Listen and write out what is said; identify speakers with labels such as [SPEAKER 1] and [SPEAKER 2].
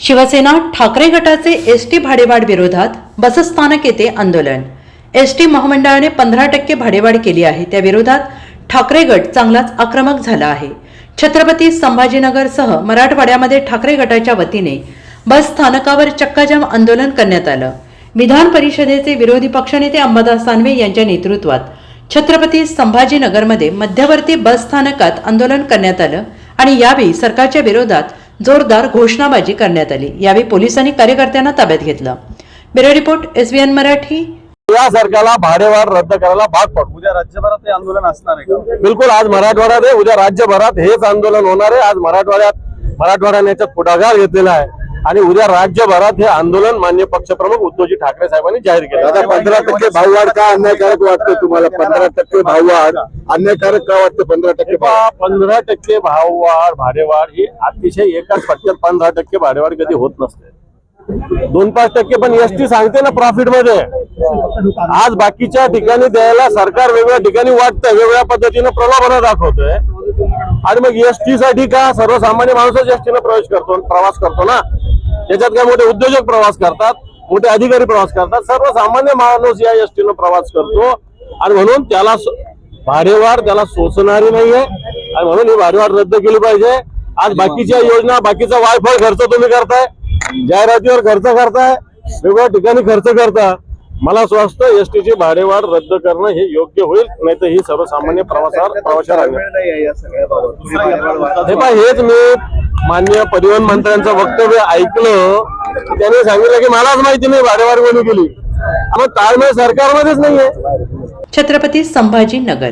[SPEAKER 1] शिवसेना ठाकरे गटाचे S T भाडेवाढ विरोधात बसस्थानक येथे आंदोलन. एस टी महामंडळाने पंधरा टक्के भाडेवाढ केली आहे. त्या विरोधात ठाकरे गट चांगलाच आक्रमक झाला आहे. छत्रपती संभाजीनगरसह मराठवाड्यामध्ये ठाकरे गटाच्या वतीने बस स्थानकावर चक्काजाम आंदोलन करण्यात आलं. विधान परिषदेचे विरोधी पक्षनेते अंबादास सानवे यांच्या नेतृत्वात छत्रपती संभाजीनगरमध्ये मध्यवर्ती बस स्थानकात आंदोलन करण्यात आलं आणि यावेळी सरकारच्या विरोधात जोरदार घोषणाबाजी करण्यात आली. यावेळी पोलिसांनी कार्यकर्त्यांना ताब्यात घेतलं. Bureau report SBN Marathi.
[SPEAKER 2] या सरकारला भाडेवाढ रद्द करायला भाग पड.
[SPEAKER 3] उद्या राज्यभरात हे आंदोलन असणार आहे का?
[SPEAKER 2] बिलकुल आज मराठवाड्यात आहे. उद्या राज्यभरात हेच आंदोलन होणार आहे. आज मराठवाड्यात मराठवाड्याने याच्यात पुढाकार घेतलेला आहे. आणि उद्या राज्यभरात हे आंदोलन मान्य पक्षप्रमुख उद्धवजी ठाकरे साहेबांनी जाहीर केलं.
[SPEAKER 4] दादा पंधरा टक्के भाव वाढ का अन्यायकारक वाटतं तुम्हाला? पंधरा टक्के भाव वाढ अन्यायकारक का वाटतं पंधरा टक्के
[SPEAKER 2] पंधरा टक्के भाववाढ भाडेवाढ ही अतिशय एकाच फटक्यात पंधरा टक्के भाडेवाढ कधी होत नसते. दोन पाच टक्के पण एसटी सांगते ना प्रॉफिटमध्ये. आज बाकीच्या ठिकाणी द्यायला सरकार वेगवेगळ्या ठिकाणी वाटतंय वेगवेगळ्या पद्धतीनं प्रलोभन दाखवतोय. आणि मग एसटी साठी का सर्वसामान्य माणूसच एसटीनं प्रवेश करतो प्रवास करतो ना? त्याच्यात काय मोठे उद्योजक प्रवास करतात मोठे अधिकारी प्रवास करतात. सर्वसामान्य माणूस या एसटीनं प्रवास करतो. आणि म्हणून त्याला भाडेवाढ त्याला सोसणारी नाहीये. आणि म्हणून ही भाडेवाढ रद्द केली पाहिजे. आज बाकीच्या योजना बाकीचा वायफाय खर्च तुम्ही करताय. जाहिरातीवर खर्च करताय. वेगवेगळ्या ठिकाणी खर्च करता मला असं वाटतं एसटीची भाडेवाढ रद्द करणं हे योग्य होईल नाही तर ही सर्वसामान्य प्रवासावर प्रवाशाला हे हेच मी माननीय परिवहन मंत्र्यांचं वक्तव्य ऐकलं त्याने सांगितलं की मलाच माहिती नाही वारेवार कोणी केली. मग ताळमेळ सरकारमध्येच नाहीये.
[SPEAKER 1] छत्रपती संभाजीनगर.